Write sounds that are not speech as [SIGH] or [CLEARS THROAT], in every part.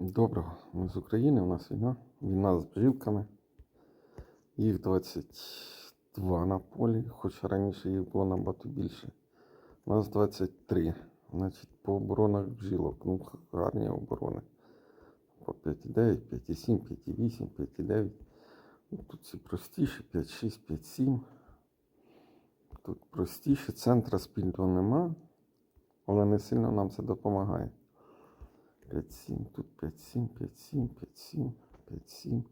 Доброго. Ми з України, у нас війна. Війна з бджілками. Їх 22 на полі, хоч раніше їх було набагато більше. У нас 23. Значить, по оборонах бджілок. Ну, гарні оборони. По 5,9, 5,7, 5,8, 5,9. Ну, тут ці простіші, 5,6, 5,7. Тут простіші, центра спільного нема, але не сильно нам це допомагає. 5-7, тут 5-7, 5-7, 5-7, 5-7.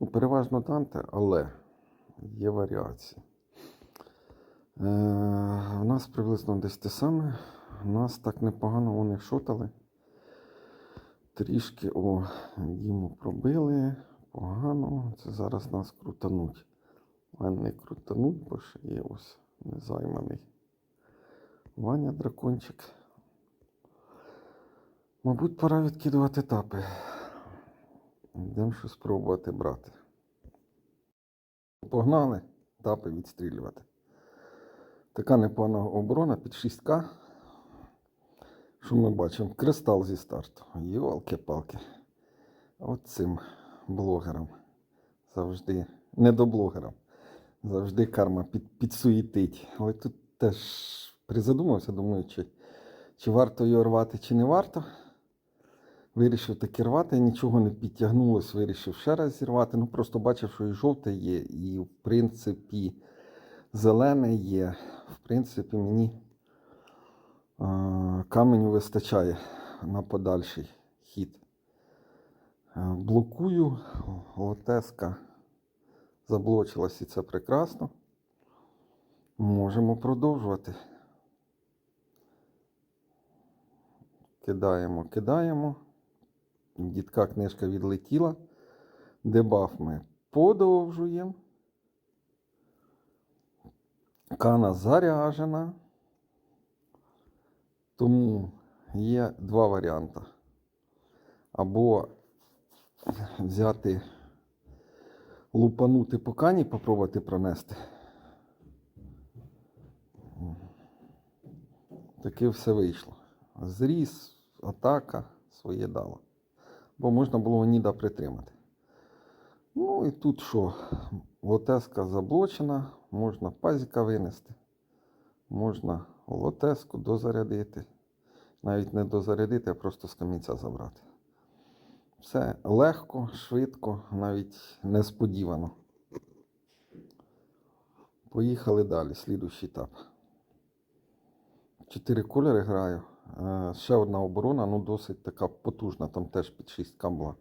Ну, переважно Данте, але є варіації. Е, у нас приблизно десь те саме. Нас так непогано вони шотали. Трішки о, Діму пробили. Погано. Це зараз нас крутануть. А не крутануть, бо ще є ось незайманий Ваня дракончик. Мабуть, пора відкидувати етапи. Йдемо щось спробувати брати. Погнали тапи відстрілювати. Така непогана оборона під 6К. Що ми бачимо? Кристал зі старту. Йолки-палки. От цим блогерам. Завжди, не до блогерам. Завжди карма під, підсуїтить. Але тут теж призадумався, думаю, чи, чи варто його рвати, чи не варто. Вирішив таки рвати, нічого не підтягнулось, вирішив ще раз зірвати. Ну просто бачив, що і жовте є, і в принципі зелене є. В принципі, мені каменю вистачає на подальший хід. Е, блокую, лотеска заблочилась і це прекрасно. Можемо продовжувати. Кидаємо, кидаємо. Дітка книжка відлетіла. Дебаф ми подовжуємо. Кана заряжена. Тому є два варіанти. Або взяти, лупанути по кані, попробувати пронести. Таке все вийшло. Зріс, атака своє дала бо можна було Ніда притримати. Ну і тут що? Лотеска заблочена, можна пазіка винести, можна лотеску дозарядити. Навіть не дозарядити, а просто з камінця забрати. Все легко, швидко, навіть несподівано. Поїхали далі. Слідуючий етап. Чотири кольори граю. Е, Ще одна оборона, ну досить така потужна, там теж під 6 була.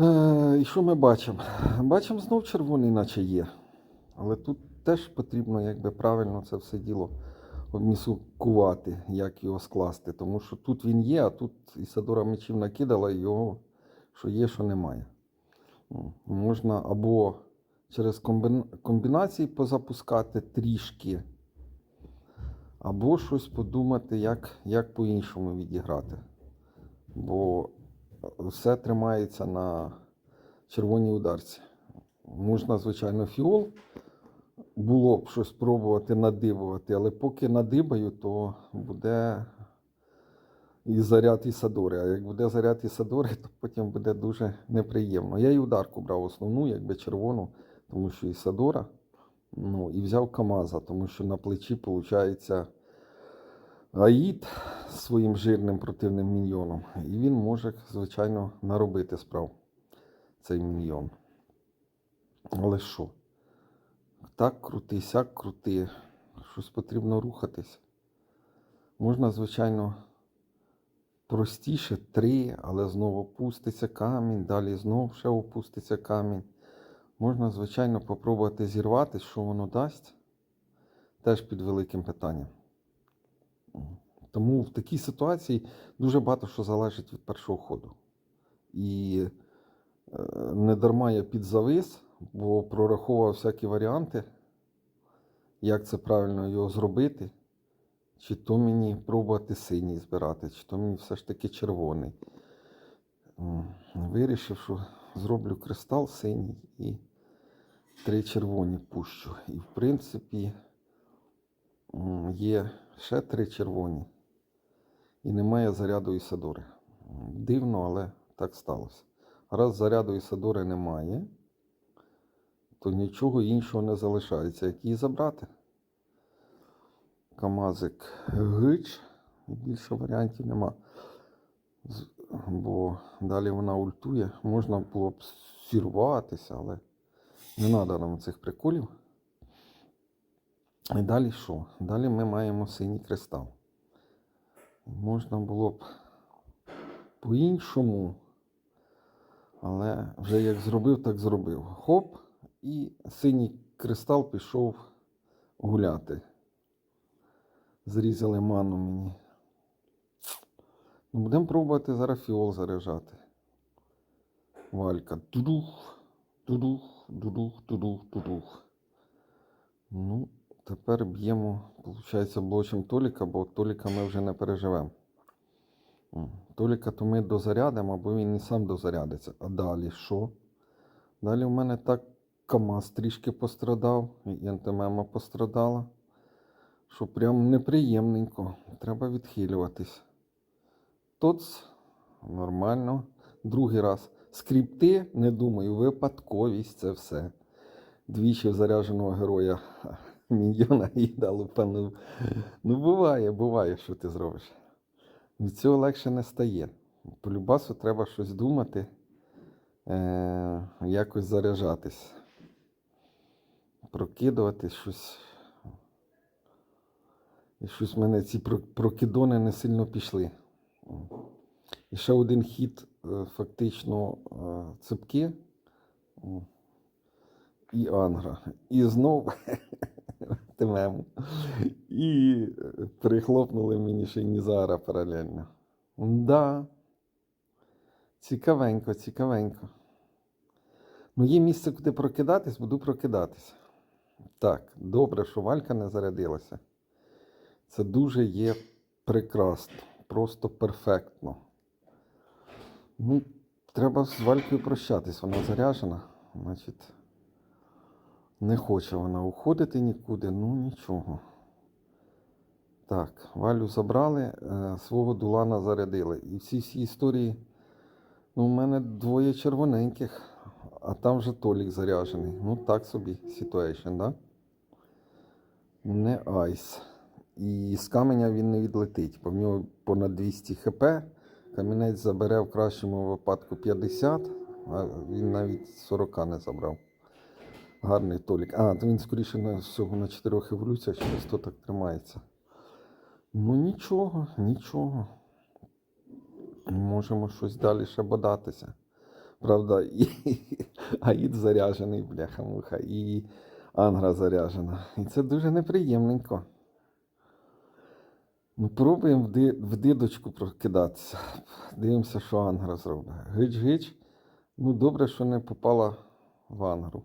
Е, І що ми бачимо? Бачимо знов червоний, наче є. Але тут теж потрібно якби правильно це все діло обмісукувати, як його скласти. Тому що тут він є, а тут Ісадора мечів накидала його, що є, що немає. Можна або через комбінації позапускати трішки. Або щось подумати, як, як по-іншому відіграти. Бо все тримається на червоній ударці. Можна, звичайно, фіол було б щось пробувати надибувати, але поки надибаю, то буде і заряд Ісадори. А як буде заряд Ісадори, то потім буде дуже неприємно. Я і ударку брав основну, якби червону, тому що Ісадора. Ну, і взяв Камаза, тому що на плечі виходить Аїд своїм жирним противним міньйоном. І він може, звичайно, наробити справ цей міньйон. Але що? Так крути, сяк крути. Щось потрібно рухатись. Можна, звичайно, простіше три, але знову опуститься камінь, далі знову ще опуститься камінь. Можна, звичайно, попробувати зірвати, що воно дасть, теж під великим питанням. Тому в такій ситуації дуже багато що залежить від першого ходу. І е, не дарма я підзавис, бо прораховував всякі варіанти, як це правильно його зробити. Чи то мені пробувати синій збирати, чи то мені все ж таки червоний. Вирішив, що зроблю кристал синій і три червоні пущу. І в принципі є ще три червоні. І немає заряду Ісадори. Дивно, але так сталося. Раз заряду Ісадори немає, то нічого іншого не залишається, як її забрати. Камазик гич, більше варіантів нема. Бо далі вона ультує. Можна було б сірватися, але не треба нам цих приколів. І далі що? Далі ми маємо синій кристал. Можна було б по-іншому. Але вже як зробив, так зробив. Хоп, і синій кристал пішов гуляти. Зрізали ману мені. Ну, будемо пробувати зараз фіол заряджати. Валька. Дудух, дудух, дудух, дудух, дудух. Ну, тепер б'ємо, виходить, блочем Толіка, бо Толіка ми вже не переживемо. Толіка то ми дозарядимо, або він і сам дозарядиться. А далі що? Далі в мене так КАМАЗ трішки пострадав, і антимема пострадала. Що прям неприємненько. Треба відхилюватись. Тоц, нормально. Другий раз. Скрипти, не думаю, випадковість це все. Двічі зарядженого героя [LAUGHS] міньйона і дали пану. Ну, буває, буває, що ти зробиш. Від цього легше не стає. По любасу треба щось думати, е- якось заряджатись, прокидувати щось. І щось в мене ці про- прокидони не сильно пішли. І ще один хід, фактично, е, цепки і ангра. І знов [LAUGHS] тимему. І е, прихлопнули мені ще Нізара паралельно. Да. Цікавенько, цікавенько. Ну, є місце, куди прокидатись, буду прокидатись. Так, добре, що валька не зарядилася. Це дуже є прекрасно, просто перфектно. Ну, треба з валькою прощатись, вона заряжена. Значить, не хоче вона уходити нікуди, ну нічого. Так, Валю забрали, е, свого дулана зарядили. І всі всі історії. Ну, у мене двоє червоненьких, а там вже Толік заряджений. Ну, так собі, ситуейшн, да? Не айс. І з каменя він не відлетить, бо в нього понад 200 хп. Камінець забере в кращому випадку 50, а він навіть 40 не забрав. Гарний толік. А, він скоріше на всього на 4 еволюціях через то так тримається. Ну нічого, нічого. Можемо щось далі ще бодатися. Правда, і [LAUGHS] Аїд заряджений, бляха-муха, і Ангра заряджена. І це дуже неприємненько. Ну, пробуємо в, ди, в дидочку прокидатися. Дивимося, що Ангра зробить. Гич-гич. Ну, добре, що не попала в Ангру.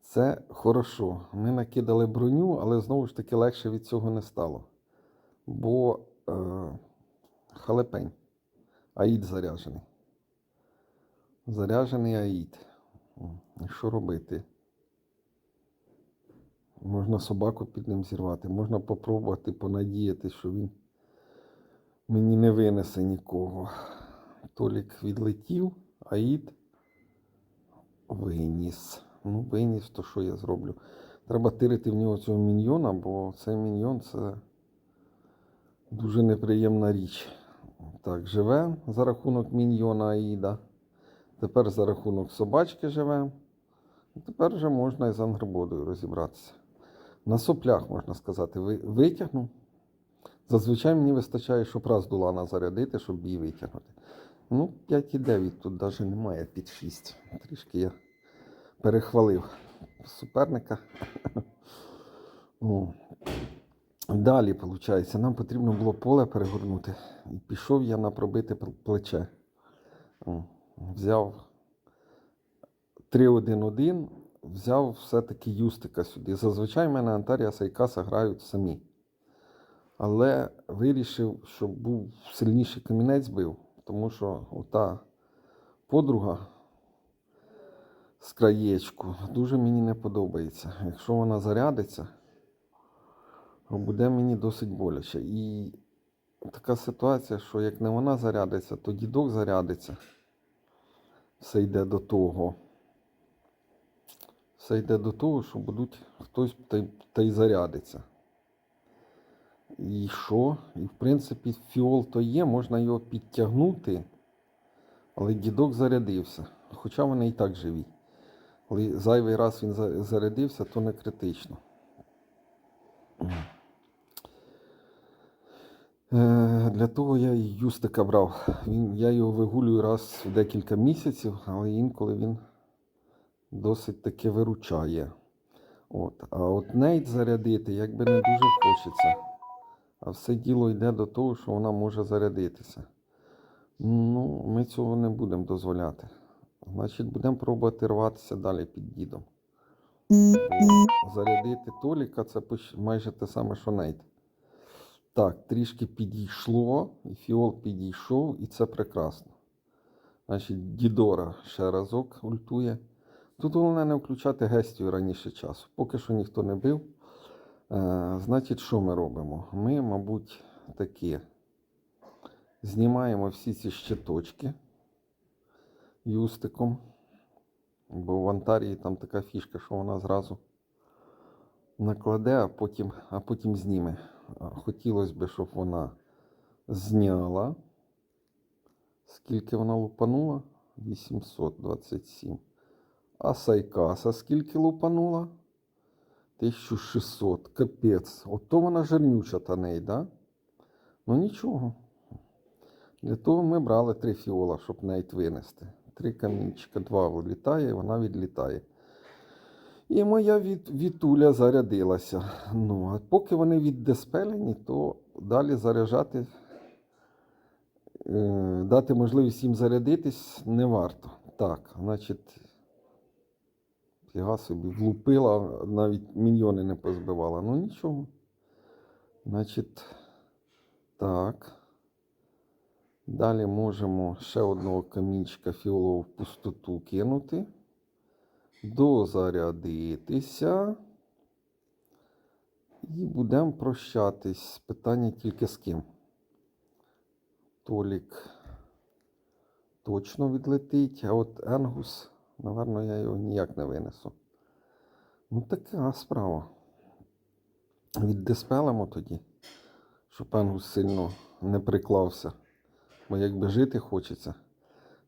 Це хорошо. Ми накидали броню, але знову ж таки легше від цього не стало. Бо е, халепень. Аїд заряджений. Заряджений Аїд. Що робити? Можна собаку під ним зірвати, можна попробувати понадіяти, що він мені не винесе нікого. Толік відлетів, Аїд виніс. Ну, виніс, то що я зроблю? Треба тирити в нього цього міньйона, бо цей міньйон це дуже неприємна річ. Так, живе за рахунок міньйона Аїда. Тепер за рахунок собачки живе. Тепер вже можна і з ангрободою розібратися. На соплях, можна сказати, ви- витягнув. Зазвичай мені вистачає, щоб раз дулана зарядити, щоб її витягнути. Ну, 5,9 тут навіть немає під 6. Трішки я перехвалив суперника. [LAUGHS] Далі, виходить, нам потрібно було поле перегорнути. І пішов я на пробите плече. Взяв 3-1-1, взяв все-таки Юстика сюди. Зазвичай в мене Антаріас і Каса грають самі. Але вирішив, щоб був сильніший камінець бив, тому що ота подруга з краєчку дуже мені не подобається. Якщо вона зарядиться, то буде мені досить боляче. І така ситуація, що як не вона зарядиться, то дідок зарядиться. Все йде до того. Все йде до того, що будуть хтось та й, та й зарядиться. І що? І в принципі фіол то є, можна його підтягнути, але дідок зарядився. Хоча вони і так живі. Але зайвий раз він зарядився, то не критично. Е, Для того я і юстика брав. Він, я його вигулюю раз в декілька місяців, але інколи він досить таки виручає. От. А от нейт зарядити якби не дуже хочеться. А все діло йде до того, що вона може зарядитися. Ну, ми цього не будемо дозволяти. Значить, будемо пробувати рватися далі під дідом. Зарядити Толіка це майже те саме, що нейт. Так, трішки підійшло, і фіол підійшов, і це прекрасно. Значить, Дідора ще разок ультує. Тут головне не включати гестію раніше часу. Поки що ніхто не бив. Е, значить, що ми робимо? Ми, мабуть, такі. Знімаємо всі ці щиточки юстиком. Бо в Антарії там така фішка, що вона зразу накладе, а потім, а потім зніме. Хотілося б, щоб вона зняла. Скільки вона лупанула? 827. А Сайкаса скільки лупанула? 1600. Капець. Ото вона жирнюча та неї, да? Ну нічого. Для того ми брали три фіола, щоб навіть винести. Три камінчика, два вилітає, і вона відлітає. І моя від, вітуля зарядилася. Ну, а поки вони віддеспелені, то далі заряджати, е, дати можливість їм зарядитись не варто. Так, значить, фіга собі влупила, навіть міньйони не позбивала. Ну нічого. Значить, так. Далі можемо ще одного камінчика фіолового в пустоту кинути. Дозарядитися. І будемо прощатись. Питання тільки з ким. Толік точно відлетить, а от Енгус, напевно, я його ніяк не винесу. Ну, така справа. Віддиспелимо тоді, щоб Енгус сильно не приклався. Бо якби жити хочеться.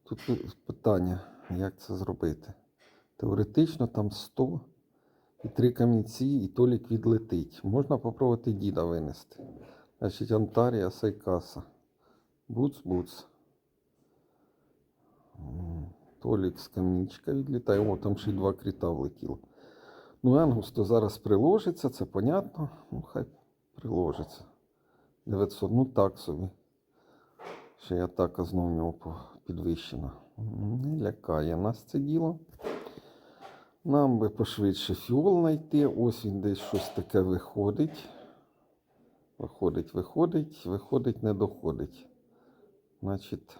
Тут питання, як це зробити. Теоретично там 100 і три камінці, і Толік відлетить. Можна попробувати діда винести. Значить, Антарія Сайкаса. Буц-буц. З камінчика відлітає. О, там ще й два кріта влетіло. Ну, Енгус то зараз приложиться, це понятно. Ну, хай приложиться. 900, ну так собі. Ще й атака знову в нього підвищена. Не лякає нас це діло. Нам би пошвидше фіол знайти. Ось він десь щось таке виходить. Виходить, виходить, виходить, не доходить. Значить,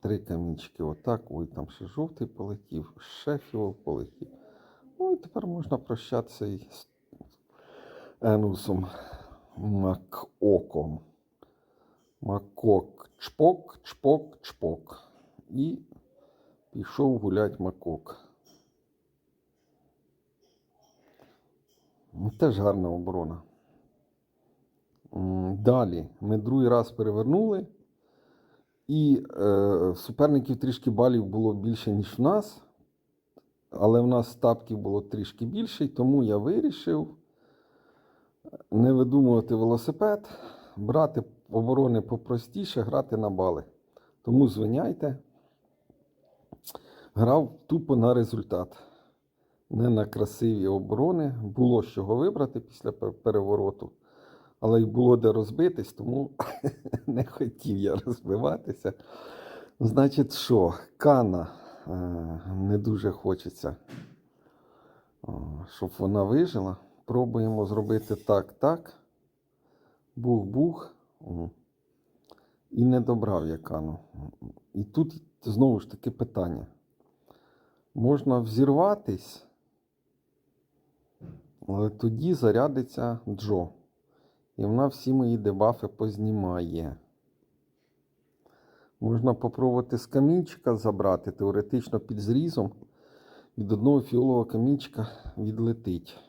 три камінчики отак. Ой, там ще жовтий полетів, ще полетів. Ну і тепер можна прощатися із Енусом Макоком. Макок чпок, чпок, чпок. І пішов гулять макок. Теж гарна оборона. Далі ми другий раз перевернули, і е, суперників трішки балів було більше, ніж в нас. Але в нас тапків було трішки більше, і тому я вирішив не видумувати велосипед, брати оборони попростіше, грати на бали. Тому звиняйте. Грав тупо на результат. Не на красиві оборони. Було з чого вибрати після перевороту, але й було де розбитись, тому [LAUGHS] не хотів я розбиватися. Значить, що, Кана е, не дуже хочеться, щоб вона вижила. Пробуємо зробити так, так. Бух-бух. І не добрав я кану. І тут знову ж таки питання. Можна взірватись, але тоді зарядиться Джо. І вона всі мої дебафи познімає. Можна попробувати з камінчика забрати, теоретично під зрізом. Від одного фіолового камінчика відлетить.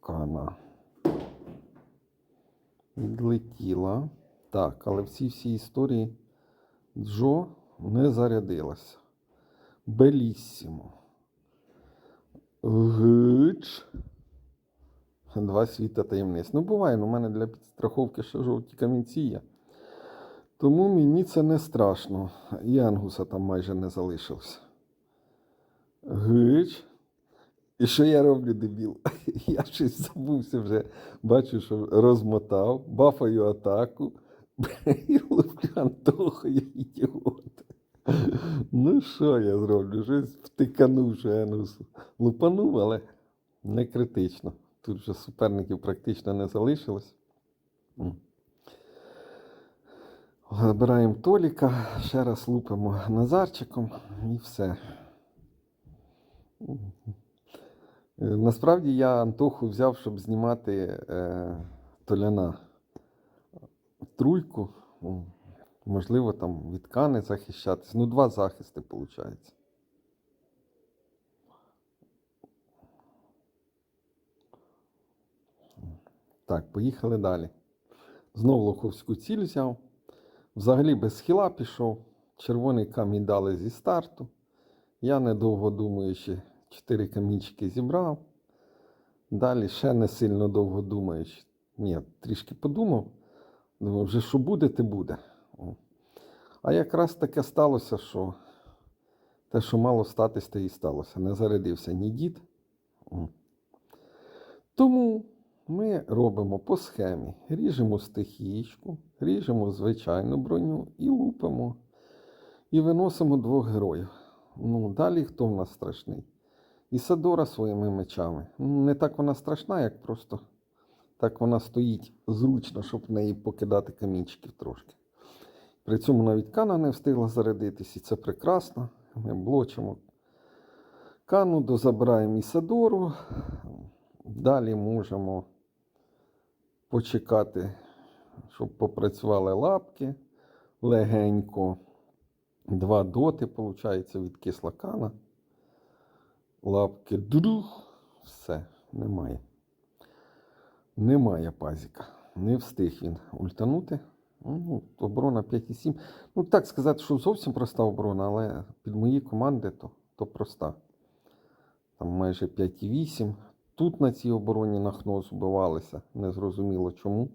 Кана. Відлетіла. Так, але в цій всій історії Джо не зарядилася. Беліссімо. Гич. Два світа таємниць. Ну, буває, ну, у мене для підстраховки ще жовті камінці є. Тому мені це не страшно. І ангуса там майже не залишилося. Гич. І що я роблю, дебіл? [LAUGHS] Я щось забувся вже. Бачу, що розмотав, бафаю атаку. [LAUGHS] І луплю Антоху, я ідіот. Ну, що я зроблю? Щось втиканув, що Енгусу. Лупанув, але не критично. Тут вже суперників практично не залишилось. Забираємо Толіка, ще раз лупимо Назарчиком і все. Е, Насправді я Антоху взяв, щоб знімати е, Толяна труйку. Можливо, там від кани захищатись. Ну, два захисти, виходить. Так, поїхали далі. Знов лоховську ціль взяв. Взагалі без схіла пішов. Червоний камінь дали зі старту. Я недовго думаючи, чотири камінчики зібрав. Далі ще не сильно довго думаючи. Ні, трішки подумав. Думав, вже що буде, те буде. А якраз таке сталося, що те, що мало статись, те і сталося. Не зарядився ні дід. Тому ми робимо по схемі. Ріжемо стихієчку, ріжемо звичайну броню і лупимо. І виносимо двох героїв. Ну, далі хто в нас страшний? Ісадора своїми мечами. Ну, не так вона страшна, як просто так вона стоїть зручно, щоб в неї покидати камінчиків трошки. При цьому навіть кана не встигла зарядитись, і це прекрасно. Ми блочимо кану, дозабираємо Ісадору. Далі можемо почекати, щоб попрацювали лапки легенько. Два доти, виходить, від кислакана. Лапки друг. Все, немає. Немає пазіка. Не встиг він ультанути. Ну, оборона 5,7. Ну, так сказати, що зовсім проста оборона, але під мої команди то, то проста. Там майже 5,8. Тут на цій обороні на хнос вбивалися. Незрозуміло чому.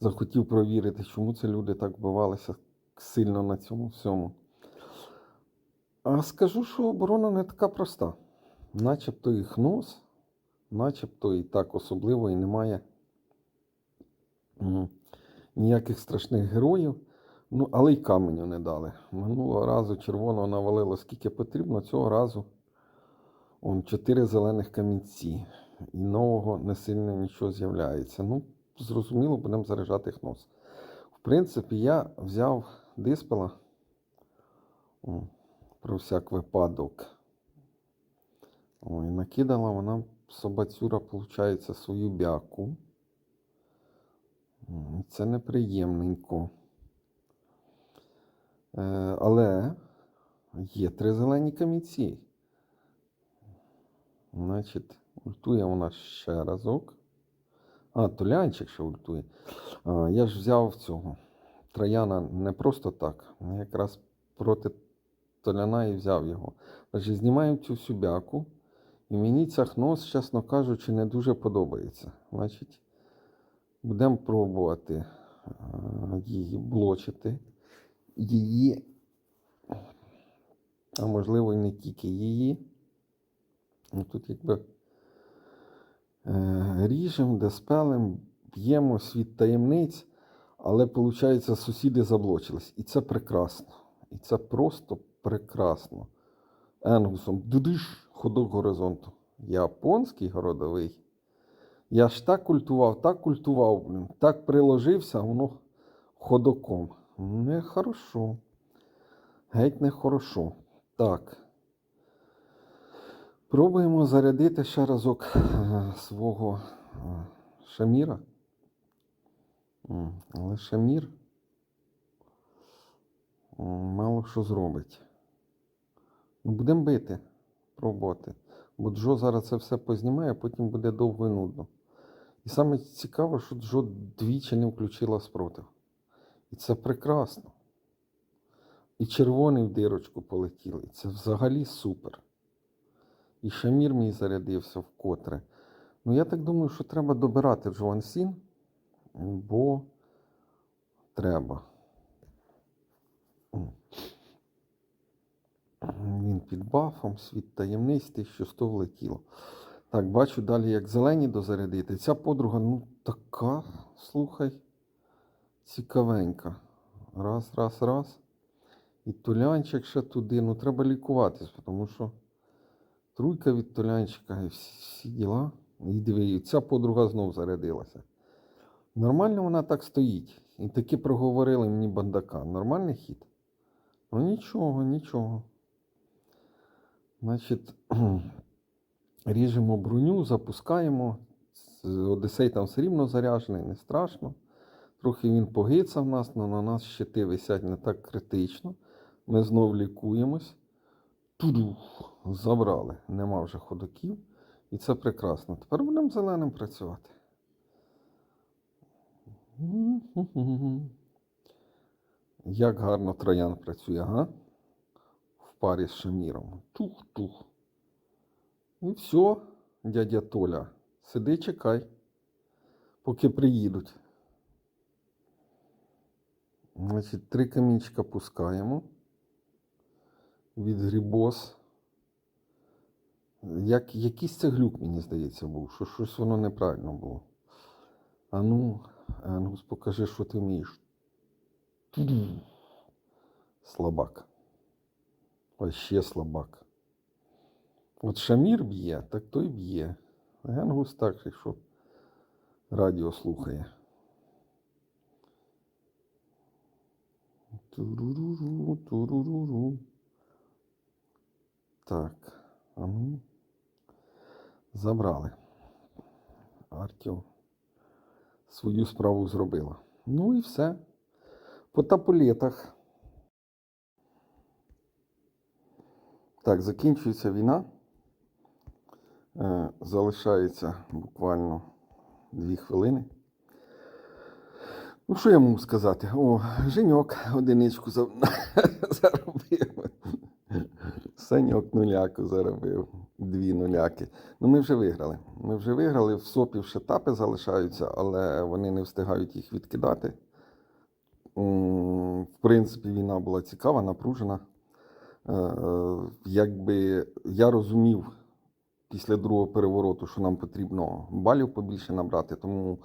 Захотів провірити, чому це люди так вбивалися сильно на цьому всьому. А скажу, що оборона не така проста. Начебто і хнос, начебто і так особливо і немає ніяких страшних героїв. Ну, але й каменю не дали. Минулого разу червоного навалило скільки потрібно, цього разу он, чотири зелених камінці. І нового не сильно нічого з'являється. Ну, зрозуміло, будемо заряджати хнос. В принципі, я взяв диспела. Про всяк випадок. Ой, накидала вона собацюра, виходить, свою бяку. Це неприємненько. Е, але є три зелені камінці. Значить, ультує вона ще разок. А, Толянчик ще ультує. А, я ж взяв цього Трояна не просто так. Якраз проти Толяна і взяв його. Значить, знімаємо цю всю бяку. І мені ця хнос, чесно кажучи, не дуже подобається. Значить, будемо пробувати її блочити. Її. А можливо, і не тільки її. Ну, Тут якби е, ріжемо, деспелем, б'ємо світ таємниць, але виходить, сусіди заблочились. І це прекрасно. І це просто прекрасно. Енгусом дудиш, ходок горизонту. Японський городовий. Я ж так культував, так культував, блін, так приложився, воно ходоком. Нехорошо. Геть нехорошо. Так. Пробуємо зарядити ще разок е, свого е, Шаміра. Але Шамір мало що зробить. Ну, будемо бити, пробувати. Бо Джо зараз це все познімає, а потім буде довго і нудно. І саме цікаве, що Джо двічі не включила спротив. І це прекрасно. І червоний в дирочку полетіли. Це взагалі супер. І Шамір мій зарядився вкотре. Ну, я так думаю, що треба добирати Джоан Сін, бо треба. Він під бафом, світ таємниць, що 100 влетіло. Так, бачу далі, як зелені дозарядити. Ця подруга, ну, така, слухай, цікавенька. Раз, раз, раз. І тулянчик ще туди. Ну, треба лікуватись, тому що труйка від тулянчика і всі, діла. І диви, ця подруга знов зарядилася. Нормально вона так стоїть. І таки проговорили мені бандака. Нормальний хід? Ну нічого, нічого. Значить, [CLEARS THROAT] ріжемо броню, запускаємо. Одесей там все рівно заряджений, не страшно. Трохи він погицав нас, але на нас щити висять не так критично. Ми знов лікуємось. Забрали. Нема вже ходоків. І це прекрасно. Тепер будемо зеленим працювати. Як гарно троян працює, га? В парі з Шаміром. Тух-тух. І все, дядя Толя. Сиди, чекай, поки приїдуть. Значить, три камінчика пускаємо. Від грібос. Як, якийсь це глюк, мені здається, був, що щось воно неправильно було. А ну, Енгус, покажи, що ти вмієш. Слабак. Ой, ще слабак. От Шамір б'є, так той б'є. Генгус так, що радіо слухає. Туруруру, туруруру. Так, а ну. Забрали. Артіо свою справу зробила. Ну і все. По таполетах. Так, закінчується війна. Е, залишається буквально дві хвилини. Ну, що я можу сказати? О, Женьок одиничку за- [LAUGHS] заробив. Саньок нуляку заробив. Дві нуляки. Ну, ми вже виграли. Ми вже виграли. В сопів ще тапи залишаються, але вони не встигають їх відкидати. В принципі, війна була цікава, напружена. Е, Якби я розумів після другого перевороту, що нам потрібно балів побільше набрати, тому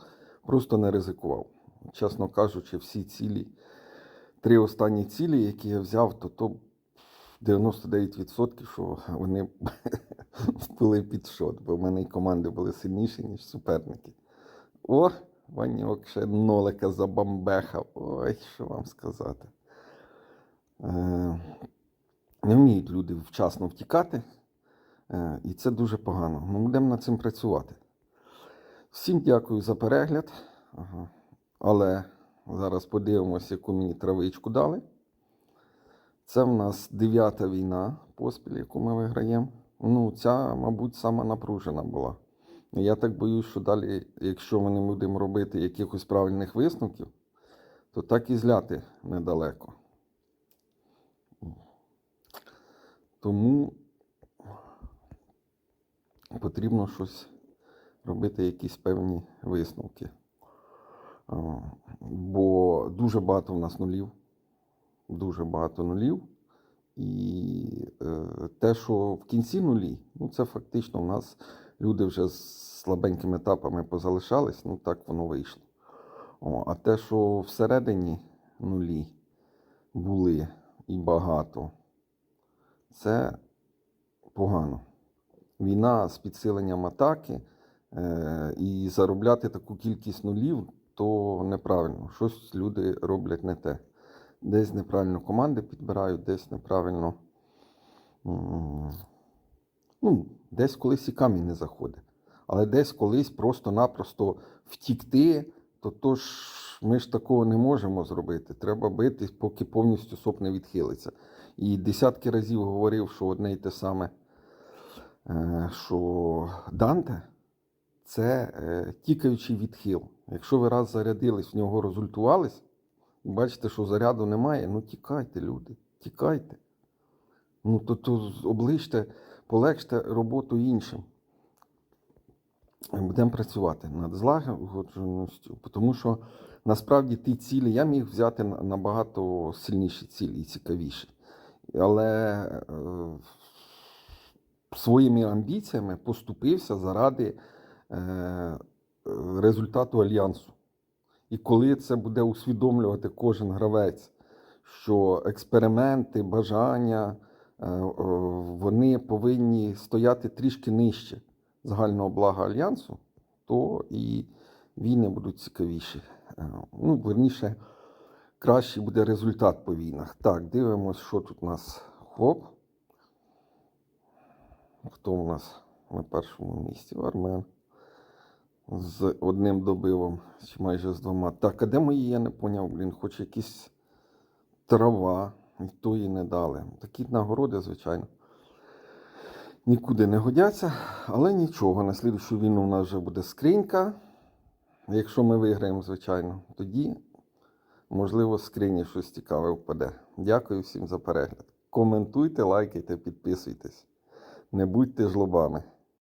просто не ризикував. Чесно кажучи, всі цілі, три останні цілі, які я взяв, то то 99%, що вони [LAUGHS] були під шот, бо в мене і команди були сильніші, ніж суперники. О, Ваньок ще нолика забамбехав. Ой, що вам сказати. Е, не вміють люди вчасно втікати, е, і це дуже погано. Ми будемо над цим працювати. Всім дякую за перегляд. Ага. Але зараз подивимося, яку мені травичку дали. Це в нас дев'ята війна поспіль, яку ми виграємо. Ну, ця, мабуть, сама напружена була. Я так боюсь, що далі, якщо ми не будемо робити якихось правильних висновків, то так і зляти недалеко. Тому потрібно щось робити, якісь певні висновки. Бо дуже багато в нас нулів. Дуже багато нулів. І е, те, що в кінці нулі, ну це фактично в нас люди вже з слабенькими етапами позалишались, ну так воно вийшло. О, а те, що всередині нулі були і багато, це погано. Війна з підсиленням атаки е, і заробляти таку кількість нулів, то неправильно. Щось люди роблять не те. Десь неправильно команди підбирають, десь неправильно. Ну, десь колись і камінь не заходить. Але десь колись просто-напросто втікти, то, то ж ми ж такого не можемо зробити. Треба бити, поки повністю СОП не відхилиться. І десятки разів говорив, що одне й те саме, е, що Данте це е, тікаючий відхил. Якщо ви раз зарядились, в нього результувались, бачите, що заряду немає, ну тікайте, люди, тікайте. Ну, то, то обличте, полегште роботу іншим. Будемо працювати над злагодженістю, тому що насправді ті цілі я міг взяти набагато сильніші цілі і цікавіші. Але е, своїми амбіціями поступився заради е, результату альянсу. І коли це буде усвідомлювати кожен гравець, що експерименти, бажання, е, е, вони повинні стояти трішки нижче загального блага альянсу, то і війни будуть цікавіші. Е, Ну, верніше, кращий буде результат по війнах. Так, дивимось, що тут у нас. Хоп. Хто у нас на першому місці? Армен. З одним добивом, чи майже з двома. Так, а де мої, я не поняв, блін, хоч якісь трава, і то їй не дали. Такі нагороди, звичайно, нікуди не годяться, але нічого. На слідущу війну у нас вже буде скринька. Якщо ми виграємо, звичайно, тоді, можливо, скрині щось цікаве впаде. Дякую всім за перегляд. Коментуйте, лайкайте, підписуйтесь. Не будьте жлобами.